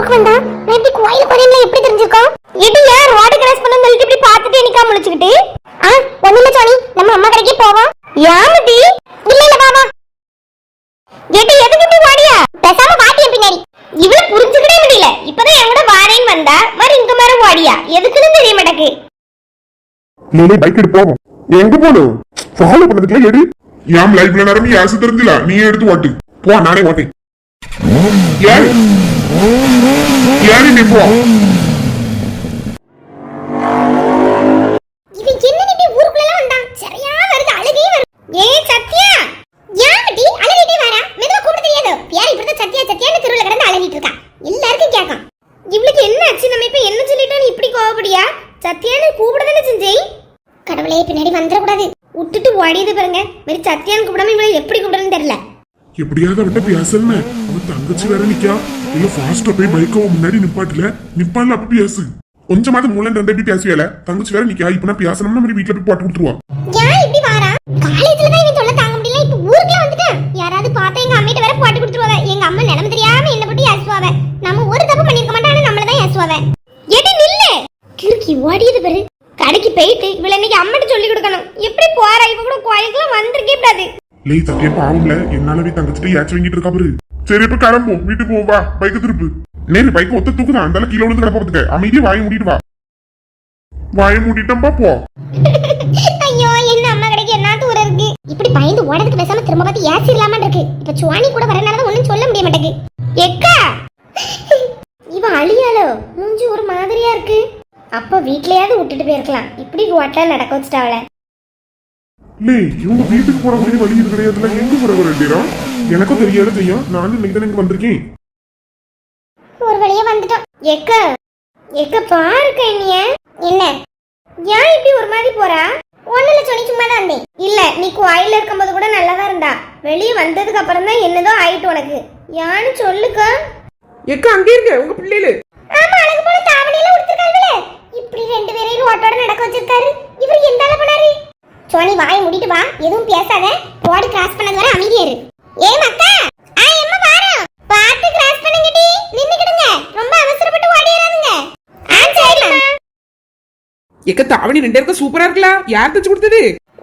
ஊருக்கு வந்தா எப்படி கோயிலுக்கு வரேன்ல எப்படி தெரிஞ்சிருக்கோம்? இது யார் ரோடு கிராஸ் பண்ண சொல்லிட்டு இப்படி பார்த்துட்டு நிக்காம முழிச்சுக்கிட்டு? ஆ ஒண்ணுல சோனி. நம்ம அம்மா கடைக்கே போவோம். யாமதி இல்ல இல்ல பாபா எட்டு எதுக்கு இப்படி வாடியா? பேசாம பாட்டிய பின்னாடி? இவள புரிஞ்சுக்கிட்டே முடியல. இப்பதான் என் கூட வாரேன்னு வந்தா மாதிரி இங்க மாதிரி வாடியா. எதுக்குன்னு தெரிய மாட்டேக்கு. நீ பைக் எடுத்து போவோம் எங்க போகணும் ஃபாலோ பண்ணதுக்குள்ள எடு. ஏன் லைஃப்ல நடந்து யாசு தெரிஞ்சில நீயே எடுத்து ஓட்டு. போ நானே ஓட்டேன். ஏன் ஏன் நீ போ சரியா வருது வரா அழுகிட்டு எல்லாருக்கும் இவளுக்கு என்ன என்ன இப்படி கடவுளே பின்னாடி வந்துடக்கூடாது. விட்டுட்டு ஓடியது பாருங்க. மாதிரி சத்யான்னு கூப்பிடாம இவளை எப்படி எப்படியாவது அவட்ட பேசல அவன் தங்கச்சி வேற நிக்கா. இல்ல ஃபாஸ்டா போய் பைக்க முன்னாடி நிப்பாட்டுல. நிப்பால அப்ப பேசு. கொஞ்சமாவது மூலம் ரெண்டு எப்படி பேசுவியல தங்கச்சி வேற நிக்கா. இப்ப நான் பேசணும்னா மாதிரி வீட்டுல போய் போட்டு கொடுத்துருவா. ஏன் இப்படி வாரா காலேஜ்ல தான் இவன் தொல்லை தாங்க முடியல. இப்ப ஊருக்குள்ள வந்துட்டான். யாராவது பார்த்தா எங்க அம்மிட்ட வேற போட்டு கொடுத்துருவாங்க. எங்க அம்மா நிலைமை தெரியாம என்ன போட்டு ஏசுவாவ. நம்ம ஒரு தப்பு பண்ணிருக்க மாட்டானு நம்மள தான் ஏசுவாவ. எடி நில்லு. கிறுக்கி ஓடியது பாரு. கடைக்கு போயிட்டு இவள இன்னைக்கு அம்மாட்ட சொல்லி கொடுக்கணும். எப்படி போறா? இவ கூட கோயிலுக்குலாம் வந்திருக்கே கூடாது. லேய் சத்தியம் பாவம்ல என்னாலவே தங்கச்சிட்டு ஏச்சு வாங்கிட்டு இருக்கா பாரு. சரி இப்ப கிளம்பும் வீட்டுக்கு போவா. பைக்கு திருப்பு. நேரு பைக் ஒத்த தூக்குதான். அந்த கீழே விழுந்து கிடப்ப பார்த்துக்க அமைதியா வாயை மூடிட்டு வா. வாயை மூடிட்டம்பா போ ஐயோ என்ன அம்மா கடைக்கு என்ன தூரம் இருக்கு? இப்படி பயந்து ஓடதுக்கு பேசாம திரும்ப பார்த்து இல்லாம இருக்கு. இப்ப சுவாணி கூட வரனால ஒண்ணும் சொல்ல முடிய மாட்டேங்குது. எக்கா! இவ அழியாளோ? மூஞ்சி ஒரு மாதிரியா இருக்கு. அப்ப வீட்லயாவது விட்டுட்டு போயிருக்கலாம். இப்படி ஓட்டா நடக்க வச்சுட்டாவல இவங்க வீட்டுக்கு போற மாதிரி வழி இது கிடையாதுல எங்க போற ஒரு நேரம் எனக்கும் தெரியாத செய்யும் நானும் இன்னைக்கு தான் இங்க வந்திருக்கேன். ஒரு வழியா வந்துட்டோம். எக்க எக்க பாருக்க என்னைய. என்ன? ஏன் இப்படி ஒரு மாதிரி போறா? ஒண்ணுல சொல்லி சும்மா தான் இருந்தேன். இல்ல நீ கோயில்ல இருக்கும்போது கூட நல்லா தான் இருந்தா. வெளியே வந்ததுக்கு அப்புறம் தான் என்னதோ ஆயிட்டு உனக்கு. யான்னு சொல்லுக்க. எக்கா அங்கே இருக்க உங்க பிள்ளைகளு ஆமா அழகு போல தாவணியில உடுத்திருக்காங்களே. இப்படி ரெண்டு பேரையும் ரோட்டோட நடக்க வச்சிருக்காரு. இவர் எந்த அளவு சோனி வாயை மூடிட்டு வா. எதுவும் பேசாத. ரோடு கிராஸ் பண்ணது வரை அமைதியா இரு. ஏ மக்கா! ஆ எம்மா வாரோம் பார்த்து கிராஸ் பண்ணுங்கடி. நின்னுக்கிடுங்க. ரொம்ப அவசரப்பட்டு ஓடிறாதீங்க. ஆ சரிம்மா. எக்க தாவணி ரெண்டு பேருக்கும் சூப்பரா இருக்கலாம் யார் தச்சு கொடுத்தது?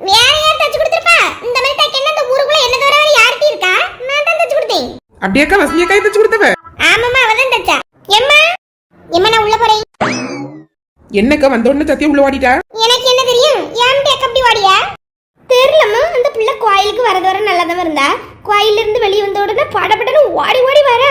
வேற யார் தச்சு கொடுத்திருப்பா? இந்த மாதிரி தைக்க என்ன இந்த ஊருக்குள்ள என்ன தவிர வேற யார்கிட்ட இருக்கா? நான் தான் தச்சு கொடுத்தேன். அப்படியாக்கா வசந்தியக்கா தச்சு கொடுத்தவ? ஆமாம்மா அவ தான் தச்சா. எம்மா? எம்மா நான் உள்ள போறேன். என்னக்கா வந்த உடனே சத்தியம் உள்ள வாடிட்டா எனக்கு என்ன தெரியும் ஏன் பேக் அப்படி வாடியா தெரியலம்மா அந்த பிள்ளை கோயிலுக்கு வரது வர நல்லா தான் இருந்தா கோயில்ல இருந்து வெளியே வந்த உடனே படபடன்னு ஓடி ஓடி வர.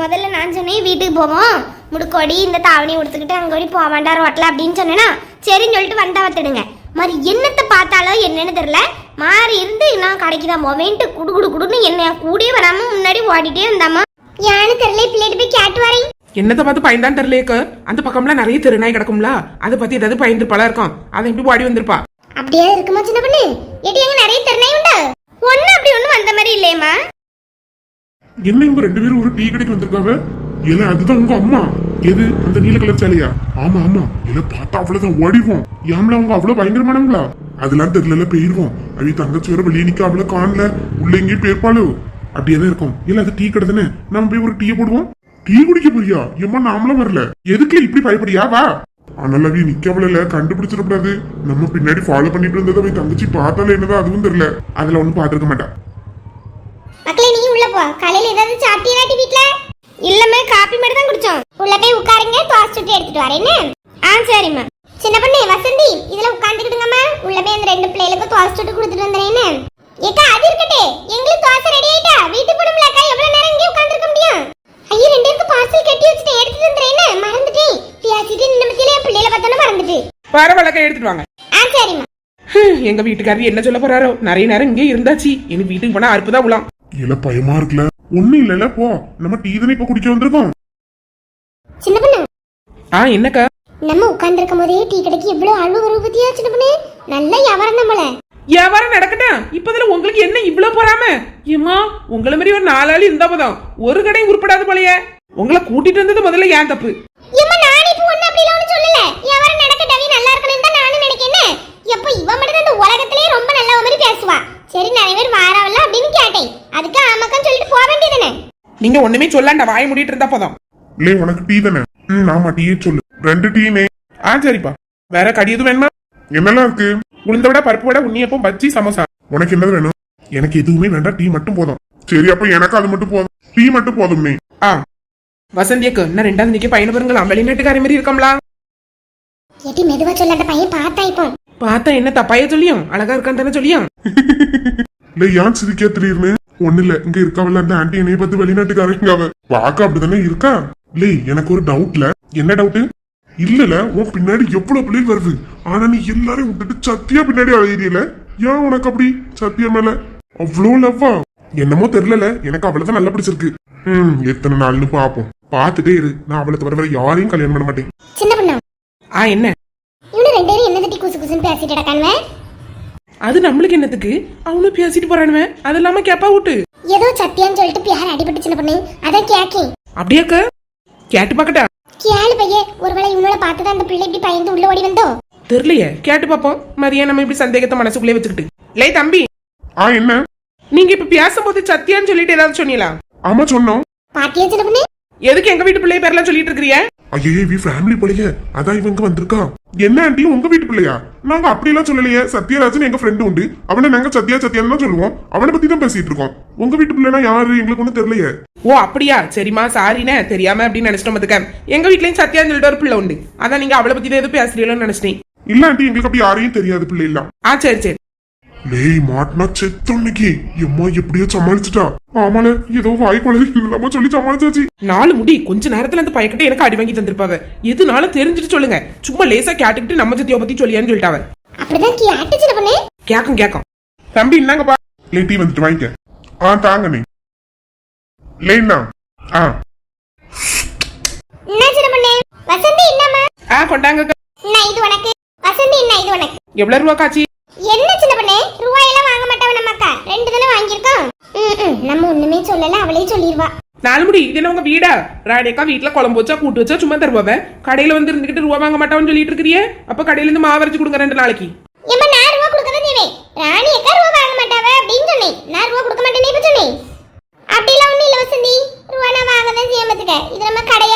முதல்ல நான் சொன்னேன் வீட்டுக்கு போவோம். முடுக்கோடி இந்த தாவணி உடுத்துக்கிட்டு அங்க ஓடி போக வேண்டாம் ரோட்ல அப்படின்னு சொன்னேன்னா சரின்னு சொல்லிட்டு வந்தா வத்துடுங்க. மாதிரி என்னத்தை பார்த்தாலோ என்னன்னு தெரியல. மாறி இருந்து நான் கடைக்கு தான் போவேன்ட்டு குடு குடு குடுன்னு என்ன கூடயே வராம முன்னாடி ஓடிட்டே இருந்தாமா யானு தெரியல பிள்ளைகிட்ட போய் கேட்டு வரேன். என்னத்தை பார்த்து பயந்தான் தெரியலையக்க அந்த பக்கம்லாம் நிறைய திருநாய் கிடக்கும்ல. அதை பத்தி ஏதாவது பயந்து பல இருக்கும். அதை எப்படி வாடி வந்திருப்பா? அப்படியே இருக்குமா சின்ன பொண்ணு? எடி அங்க நிறைய திறனாய் உண்டா? ஒண்ணு அப்படி ஒண்ணு வந்த மாதிரி இல்லையம்மா. என்ன இவங்க ரெண்டு பேரும் ஒரு டீ கடைக்கு வந்திருக்காவ? இல்ல அதுதான் உங்க அம்மா. எது அந்த நீல கலர் சேலையா? ஆமா ஆமா. இல்ல பார்த்தா அவ்வளவுதான் ஓடிவோம் ஏம்ல அவங்க அவ்வளவு பயங்கரமானவங்களா? அதெல்லாம் தெரியல போயிருவோம். அவி தங்கச்சி வேற வெளியே நிக்க அவ்வளவு காணல. உள்ள எங்கேயும் போயிருப்பாளோ. அப்படியே தான் இருக்கும். இல்ல அது டீ கடை தானே? நம்ம போய் ஒரு டீயை போடுவோம். டீ குடிக்க போறியா? ஏம்மா நாமளும் வரல. எதுக்கு இப்படி பயப்படியா? வா. அதனால அவி நிக்கவளல கண்டுபிடிச்சிடக்கூடாது. நம்ம பின்னாடி ஃபாலோ பண்ணிட்டு இருந்ததை அவி தங்கச்சி பார்த்தால என்னதான் அதுவும் தெரியல. அதுல ஒண்ணும் பாத்துருக்க மாட்டா. மக்களே நீ உள்ள போ. காலையில ஏதாவது சாப்பிட்டீங்களாட்டி வீட்ல? இல்லம்மா காபி மட்டும் தான் குடிச்சோம். உள்ள போய் உட்காருங்க தோசை சுட்டு எடுத்துட்டு வரேன் ஆ சரிம்மா. சின்ன பொண்ணு வசந்தி இதுல உட்காந்துக்கிட்டுங்கம்மா உள்ள போய் அந்த ரெண்டு பிள்ளைகளுக்கு தோசை சுட்டு கொடுத்துட்டு வந்தேன் ஏக்கா அது இருக்கட்டே. எங்களுக்கு தோசை ரெடி ஆயிட்டா? வீட்டுக்கு போடும்லக்கா எவ்வளவு நேரம் இங்கே உட்காந்துருக்க முடியும்? ஐயோ ரெண்டு பேருக்கு பார்சல் கட்டி வச்சுட்டு எடுத்துட்டு வந்துறேன்னு மறந்துட்டேன். பேசிட்டு நின்ன பத்தியில என் பிள்ளைகளை பார்த்தோன்னு மறந்துட்டு. பரவாயில்லக்கா எடுத்துட்டு வாங்க. ஆ சரிம்மா. எங்க வீட்டுக்காரர் என்ன சொல்ல போறாரோ? நிறைய நேரம் இங்கே இருந்தாச்சு. இனி வீட்டுக்கு போனா அறுப்பு தான் உலாம். இல்ல பயமா இருக்குல்ல? ஒண்ணும் இல்லல போ. நம்ம டீ தானே இப்ப குடிக்க வந்திருக்கோம். சின்ன பொண்ணு? ஆ என்னக்கா? நம்ம உட்கார்ந்திருக்கும் போதே டீ கடைக்கு எவ்வளவு அழுவு வரும் பத்தியா சின்ன பொண்ணு? நல்ல வியாபாரம் நம்மள வியாபாரம் நடக்கட்டும் இப்பதுல உங்களுக்கு என்ன இவ்வளவு போறாம? ஏமா உங்களை மாதிரி ஒரு நாலாளி இருந்தா போதும். ஒரு கடை உருப்படாது போலயே. உங்களை கூட்டிட்டு வந்தது முதல்ல ஏன் தப்பு? நீங்க ஒண்ணுமே சொல்லாண்ட வாய் மூடிட்டு இருந்தா போதும். இல்லை உனக்கு டீ தானே? ம் ஆமா டீயே சொல்லு. ரெண்டு டீனே ஆ சரிப்பா. வேற கடி எதுவும் வேணுமா? என்னெல்லாம் இருக்கு உளுந்த விட பருப்பு விட உண்ணியப்பம் பச்சி சமோசா. உனக்கு என்னது வேணும்? எனக்கு எதுவுமே வேண்டாம் டீ மட்டும் போதும். சரி அப்ப எனக்கு அது மட்டும் போதும். டீ மட்டும் போதும் நீ ஆ. வசந்தியக்கு இன்னும் ரெண்டாவது நிக்க பையனை பாருங்களா வெளிநாட்டுக்கார மாதிரி இருக்கோம்லா. ஏட்டி மெதுவா சொல்ல அந்த பையன் பார்த்தா இப்போ. பார்த்தா என்ன தப்பாய சொல்லியும்? அழகா இருக்கான்னு தானே சொல்லியும்? இல்ல ஏன் சிரிக்கா திடீர்னு? ஒண்ணு இல்ல இங்க இருக்காவல்ல அந்த ஆண்டி என்னைய பத்தி வெளிநாட்டுக்காரங்க அவ. பார்க்க அப்படிதானே இருக்கா? இல்லை எனக்கு ஒரு டவுட்ல என்ன டவுட் இல்லல உன் பின்னாடி எவ்வளவு பிள்ளைகள் வருது? ஆனா நீ எல்லாரையும் விட்டுட்டு சத்தியா பின்னாடி அழையிறியல ஏன் உனக்கு அப்படி? சத்தியா மேல? அவ்வளோ லவ்வா? என்னமோ தெரியல எனக்கு அவளை நல்லா பிடிச்சிருக்கு. ம் எத்தனை நாள்னு பாப்போம். பார்த்துட்டே இரு. நான் அவளை தவிர வேற யாரையும் கல்யாணம் பண்ண மாட்டேன். சின்ன பொண்ணு? ஆ என்ன? இவனு ரெண்டு பேரும் என்ன தட்டி குசு குசுன்னு பேசிட்டு கிடக்கானுவ? அது நம்மளுக்கு என்னத்துக்கு? அவனும் பேசிட்டு போறானுவன் அது இல்லாம கேப்பா விட்டு. ஏதோ சத்தியான்னு சொல்லிட்டு பியார் அடிபட்டு சின்ன பொண்ணு. அதான் கேக்கேன். அப்படியாக்க? கேட்டு பாக்கட்டா கேளு பையே ஒருவேளை இவனோட பார்த்துதான் அந்த பிள்ளை இப்படி பயந்து உள்ள ஓடி வந்தோ? தெரியலையே. கேட்டு பாப்போம். மதியம் நம்ம இப்படி சந்தேகத்தை மனசுக்குள்ளே வச்சுக்கிட்டு. லே தம்பி. ஆ என்ன? நீங்க இப்ப பேசும்போது சத்தியான்னு சொல்லிட்டு ஏதாவது சொன்னீங்களா? ஆமா சொன்னோம். பாட்டியா சின்ன பொண்ணு? எதுக்கு எங்க வீட்டு பிள்ளை பேர்லாம் சொல்லிட்டு இருக்கிறிய? ஐயே இவ ஃபேமிலி பிள்ளைய அதான் இவங்க வந்திருக்கா. என்ன ஆண்டி உங்க வீட்டு பிள்ளையா? நாங்க அப்படியெல்லாம் சொல்லலையே. சத்யராஜன் எங்க ஃப்ரெண்டு உண்டு. அவனை நாங்க சத்யா சத்யான்னு தான் சொல்லுவோம். அவனை பத்தி தான் பேசிட்டு இருக்கோம். உங்க வீட்டு பிள்ளைனா யாரு? எங்களுக்கு ஒன்றும் தெரியலையே. ஓ அப்படியா? சரிம்மா சாரிண்ணே. தெரியாம அப்படின்னு நினைச்சிட்டோம் பாத்துக்க. எங்க வீட்லயும் சத்யான்னு சொல்லிட்டு ஒரு பிள்ளை உண்டு. அதான் நீங்க அவளை பத்தி தான் எதுவும் பேசுறீங்களோன்னு நினைச்சிட்டேன் இல்ல ஆண்டி எங்களுக்கு அப்படி யாரையும் தெரியாது பிள்ளை இல்ல ஆ சரி சரி. லேய் மாட்டினா செத்தொன்னைக்கு எம்மா எப்படியோ சமாளிச்சுட்டா. ஆமால ஏதோ வாய் குழந்தை இல்லாம சொல்லி சமாளிச்சாச்சு. நாலு முடி கொஞ்ச நேரத்துல அந்த பையன்கிட்ட எனக்கு அடி வாங்கி தந்திருப்பாவ எதுனாலும் தெரிஞ்சுட்டு சொல்லுங்க. சும்மா லேசா கேட்டுக்கிட்டு நம்ம சத்திய பத்தி சொல்லியான்னு சொல்லிட்டாவ அப்படிதான் கேட்டு சின்ன பொண்ணு. கேக்கும் கேக்கும். தம்பி இந்தாங்கப்பா. லே டீ வந்துட்டு வாங்கிக்க. ஆ தாங்க நீ. லேண்ணா ஆ. வசந்தி என்னம்மா ஆ கொண்டாங்க என்ன இது உனக்கு. வசந்தி என்ன இது உனக்கு. எவ்வளவு ரூபா காட்சி என்ன சின்ன பொண்ணு ரூபாயெல்லாம் வாங்க மாட்டவன் நம்ம அக்கா ரெண்டு தானே வாங்கியிருக்கோம் ம், ம், நம்ம ஒண்ணுமே சொல்லல அவளே சொல்லிடுவா நாலு முடி இது என்ன உங்க வீடா? ராணியக்கா வீட்டுல குழம்பு வச்சா கூட்டு வச்சா சும்மா தருவாவ? கடையில வந்து இருந்துகிட்டு ரூபா வாங்க மாட்டான்னு சொல்லிட்டு இருக்கிறியே? அப்ப கடையில இருந்து மாவு அரைச்சு கொடுங்க ரெண்டு நாளைக்கு. ஏம்மா நான் ரூபா கொடுக்க செய்வேன் ராணி அக்கா ரூபா வாங்க மாட்டாவ அப்படின்னு சொன்னேன். நான் ரூபா கொடுக்க மாட்டேனே இப்ப சொன்னேன். அப்படிலாம் இல்ல வசந்தி. ரூபா நான் வாங்க தான் செய்ய பத்துக்க. இது நம்ம கடை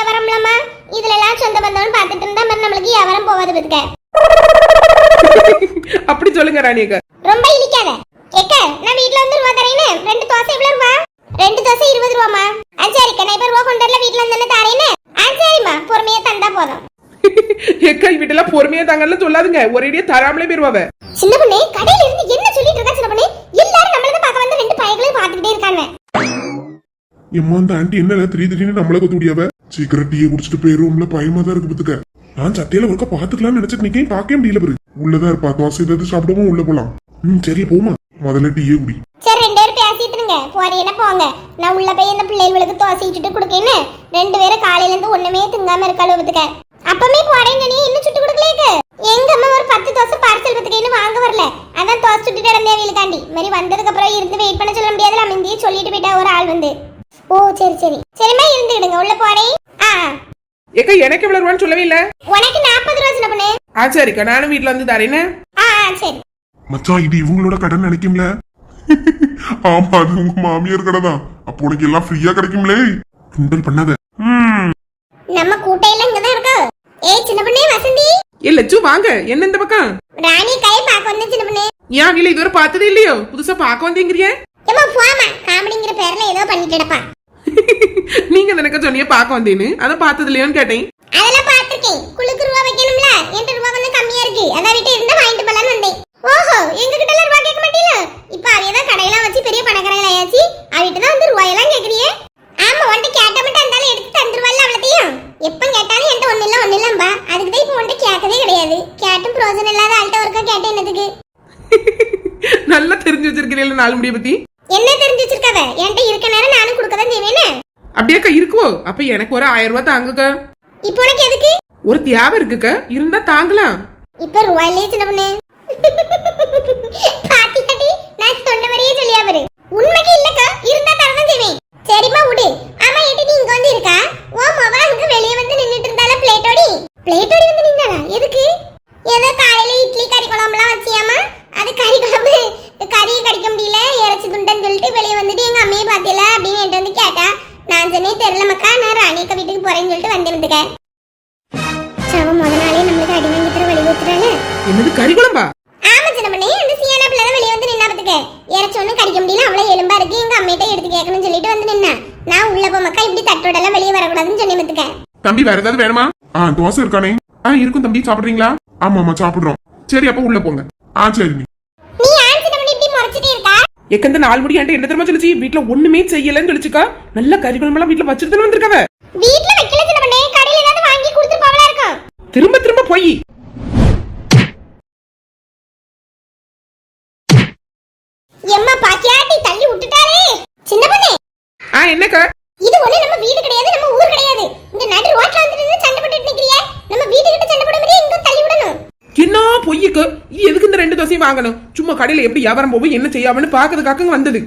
இதுல எல்லாம் சொந்த பந்தம்னு பார்த்துட்டு இருந்தா மாதிரி நம்மளுக்கு வியாபாரம் பத்துக்க. அப்படி சொல்லுங்க ராணியக்கா. ரொம்ப இனிக்காத ஏக்க நான் வீட்ல வந்து ரூபா தரேன்னு. ரெண்டு தோசை எவ்வளவு ரூபா? ரெண்டு தோசை இருபது ரூபாமா ஆ சரிக்கா. நான் இப்ப ரூபா கொண்டு வரல வீட்ல இருந்தானே தரேன்னு. ஆ சரிம்மா. பொறுமையா தந்தா போதும். எக்கா வீட்டெல்லாம் பொறுமையா தாங்கன்னு சொல்லாதுங்க. ஒரேடியா தராமலே போயிருவாவ சின்ன பொண்ணு கடையில இருந்து என்ன சொல்லிட்டு இருக்கா சின்ன பொண்ணு? எல்லாரும் நம்மளத பார்க்க வந்து ரெண்டு பையங்களையும் பார்த்துக்கிட்டே இருக்காங்க. எம்மா அந்த ஆண்டி என்ன திடீர் திடீர்னு நம்மள கொத்து முடியாவ சீக்கிரம் டீயை குடிச்சிட்டு போயிருவோம்ல பயமா தான் இருக்கு பத்துக்க. நான் சட்டையில ஒருக்க பாத்துக்கலாம்னு நினைச்சிட்டு நிக்க பார்க்கவே முடியல பாரு. உள்ளதா இருப்பா தோசை ஏதாவது சாப்பிடவும் உள்ள போலாம். ம் சரி போமா முதல்ல டீயே குடி. சரி ரெண்டு பேரும் பேசிட்டு இருங்க போறீங்கன்னா போங்க? நான் உள்ள போய் இந்த பிள்ளைகளுக்கு தோசை இட்டுட்டு கொடுக்கேன்னு ரெண்டு பேரும் காலையில இருந்து ஒண்ணுமே திங்காம இருக்காளோ பத்துக்க அப்பமே போறேன்னு நீ இன்னும் சுட்டு கொடுக்கலையே எங்க அம்மா ஒரு பத்து தோசை பார்சல் பத்துக்கேன்னு வாங்க வரல. அதான் தோசை சுட்டுட்டு இடந்தே வீலுக்காண்டி மாதிரி வந்ததுக்கு அப்புறம் இருந்து வெயிட் பண்ண சொல்ல முடியாதுல அமைந்தியே சொல்லிட்டு போயிட்டா ஒரு ஆள் வந்து. ஓ சரி சரி. சரிம்மா இருந்துக்கிடுங்க உள்ள போறேன். ஆ. ஏக்கா எனக்கு எவ்வளவு ரூபான்னு சொல்லவே இல்ல? உனக்கு நாற்பது ரூபா சின்ன பொண்ணு. ஆ சரிக்கா நானும் வீட்டுல வந்து தரேன்னு ஆ ஆ, சரி. மச்சான் இது இவங்களோட கடன் நினைக்கும்ல? ஆமா அது உங்க மாமியார் கடை தான். அப்போ உனக்கு எல்லாம் ஃப்ரீயா கிடைக்கும்லே. கிண்டல் பண்ணாத. ம். நம்ம கூட்டையில இங்கதான் இருக்கோ? ஏய் சின்ன பொண்ணே வசந்தி. ஏ லட்சு வாங்க. என்ன இந்த பக்கம்? ராணி கையை பார்க்க வந்து சின்ன பொண்ணு. ஏன் வீல இதுவரை பார்த்ததே இல்லையோ? புதுசா பார்க்க வந்தீங்கிறிய. ஏமா போமா காமெடிங்கிற பேர்ல ஏதோ பண்ணிட்டு கிடப்பா. நீங்க எனக்கு சொன்னீங்க பார்க்க வந்தேன்னு. அதான் பார்த்தது இல்லையோன்னு கேட்டேன். அதெல்லாம் பார்த்திருக்கேன். குளுக்கு ரூபா வைக்கணும்ல? என்கிட்ட ரூபா கொஞ்சம் கம்மியா இருக்கு. அதான் வீட்டு இருந்தா வாங்கிட்டு போலான்னு வந்தேன் ஓஹோ எங்க கிட்ட எல்லாம் ரூபா கேட்க மாட்டீங்களா இப்ப அவைய தான் கடையெல்லாம் வச்சு பெரிய பணக்காரங்கள ஆயாச்சு அவிட்டு தான் வந்து ரூபாயெல்லாம் கேக்குறியே ஆமா உன்கிட்ட கேட்ட மட்டும் இருந்தாலும் எடுத்து தந்துருவாள்ல அவ்வளத்தையும் எப்ப கேட்டாலும் என்கிட்ட ஒண்ணு இல்ல ஒண்ணு இல்லம்பா அதுக்கு தான் இப்ப உன்கிட்ட கேட்கவே கிடையாது கேட்டும் பிரோஜனம் இல்லாத ஆள்கிட்ட ஒருக்கா கேட்டேன் என்னதுக்கு நல்லா தெரிஞ்சு வச்சிருக்கிறீங்களா நாலு முடிய பத்தி? என்ன தெரிஞ்சு வச்சிருக்காவ? என்கிட்ட இருக்க நேரம் நானும் கொடுக்க தான் செய்வேனே அப்படியாக்கா இருக்குவோ? அப்ப எனக்கு ஒரு ஆயிரம் ரூபாய் தாங்குக்கா. இப்போ உனக்கு எதுக்கு? ஒரு தேவை இருக்குக்கா. இருந்தா தாங்கலாம். இப்ப ரூபாயிலே சின்ன பொண்ணு. பாத்தி பாட்டி நான் சொன்ன மாதிரியே சொல்லியா பாரு. உண்மைக்கு இல்லக்கா இருந்தா தரதான் செய்வேன். சரிம்மா விடு. ஆமா ஏட்டி நீ இங்க வந்து இருக்கா? ஓ மவ அங்க வெளிய வந்து நின்னுட்டு இருந்தால பிளேட்டோடி பிளேட்டோடி வந்து நின்னாளா சொல்லிட்டு வந்து நின்னா. நான் உள்ள போ மக்கா இப்படி தட்டோட எல்லாம் வெளியே வரக்கூடாதுன்னு சொல்லி பாத்துக்க தம்பி வேற ஏதாவது வேணுமா? ஆ தோசை இருக்கானே. ஆ இருக்கும் தம்பி சாப்பிடுறீங்களா? ஆமா ஆமா சாப்பிடுறோம். சரி அப்ப உள்ள போங்க. ஆ சரி நீ. நீ சின்ன பண்ணி இப்படி முறைச்சிட்டே இருக்கா? எக்கந்த நாலு முடி என்ன தெரியுமா சொல்லிச்சு? வீட்டுல ஒண்ணுமே செய்யலன்னு சொல்லிச்சுக்கா. நல்ல கறி குழம்பெல்லாம் வீட்டுல வச்சிருந்தானு வந்திருக்காவ. வீட்ல வைக்கல சின்ன பண்ணி. கடையில ஏதாவது வாங்கி கொடுத்துட்டு போவலா இருக்கும். திரும்ப திரும்ப போய் எம்மா பாக்கியாட்டி தள்ளி விட்டுட்டாரே சின்ன பண்ணி ஆ என்னக்கா? இது ஒண்ணு நம்ம வீடு கிடையாது நம்ம ஊர் கிடையாது. இந்த நடு ரோட்ல நின்னு சண்டை போட்டுட்டு நிக்கிறியே? நம்ம வீட்டு கிட்ட சண்டை போட மாதிரியே இங்க தள்ளி விடணும். என்ன பொய்யுக்கு? இது எதுக்கு இந்த ரெண்டு தோசையும் வாங்கணும்? சும்மா கடையில எப்படி வியாபாரம் போகும் என்ன செய்யாமன்னு பாக்குறதுக்காக வந்தது.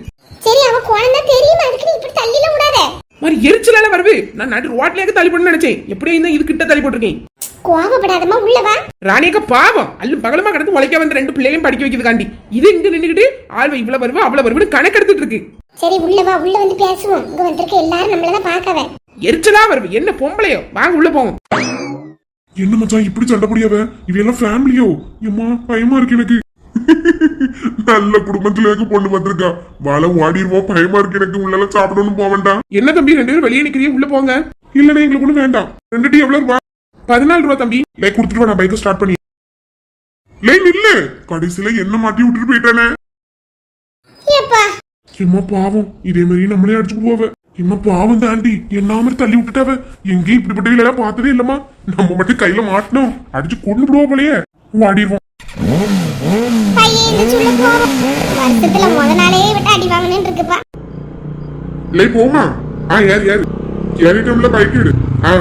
சரி அவ குழந்தை தெரியுமா? அதுக்கு இப்படி தள்ளில விடாத. மாதிரி எரிச்சலால வருது. நான் நடு ரோட்லயாக்க தள்ளி போடணும்னு நினைச்சேன். எப்படியும் இந்த இது கிட்ட தள்ளி போட்டிருக்கேன். கோபப்படாதம்மா உள்ள வா. ராணியக்க பாவம். அல்லும் பகலமா கிடந்து உழைக்க வந்த ரெண்டு பிள்ளைகளையும் படிக்க வைக்கிறதுக்காண்டி. இது இங்க நின்னுக்கிட்டு ஆழ்வை இவ்வளவு வருவா அவ்வளவு வருவன்னு கணக்கெடுத்துட்டு இருக்கு. சரி உள்ள வா உள்ள வந்து பேசுவோம். இங்க வந்திருக்க எல்லாரும் நம்மள தான் பார்க்கவே. எரிச்சலா வருது. என்ன பொம்பளையோ? வாங்க உள்ள போங்க என்ன மச்சான் இப்படி சண்டை புடியாவ இவையெல்லாம் ஃபேமிலியோ எம்மா பயமா இருக்கு எனக்கு. நல்ல குடும்பத்துல எனக்கு பொண்ணு வந்திருக்கா வாழ ஓடிடுவோம் பயமா இருக்கு எனக்கு. உள்ள சாப்பிடணும் போக வேண்டாம் என்ன தம்பி ரெண்டு பேரும் வெளியே நிக்கிறீங்க உள்ள போங்க. இல்லனே எங்களுக்கு ஒண்ணு வேண்டாம். ரெண்டு டீ எவ்வளவு ரூபா பதினாலு ரூபா தம்பி. லே கொடுத்துட்டு நான் பைக்கை ஸ்டார்ட் பண்ணி. லே நில்லு. கடைசியில என்ன மாட்டி விட்டுட்டு போயிட்டானே. எம்மா பாவம். இதே மாதிரி நம்மளே அடிச்சுட்டு போவ. எம்மா பாவம் தாண்டி. என்ன மாதிரி தள்ளி விட்டுட்டாவ? எங்கேயும் இப்படிப்பட்ட எல்லாம் பார்த்ததே இல்லம்மா. நம்ம மட்டும் கையில மாட்டணும். அடிச்சு கொண்டு விடுவோம் போலயே. கோபம் வருஷத்துல முத நாளே விட்டு அடி வாங்கணும்னு இருக்குப்பா. லே போமா ஆ ஏறு ஏறு. ஏறிட்டோம்ல பைக் எடு ஆ.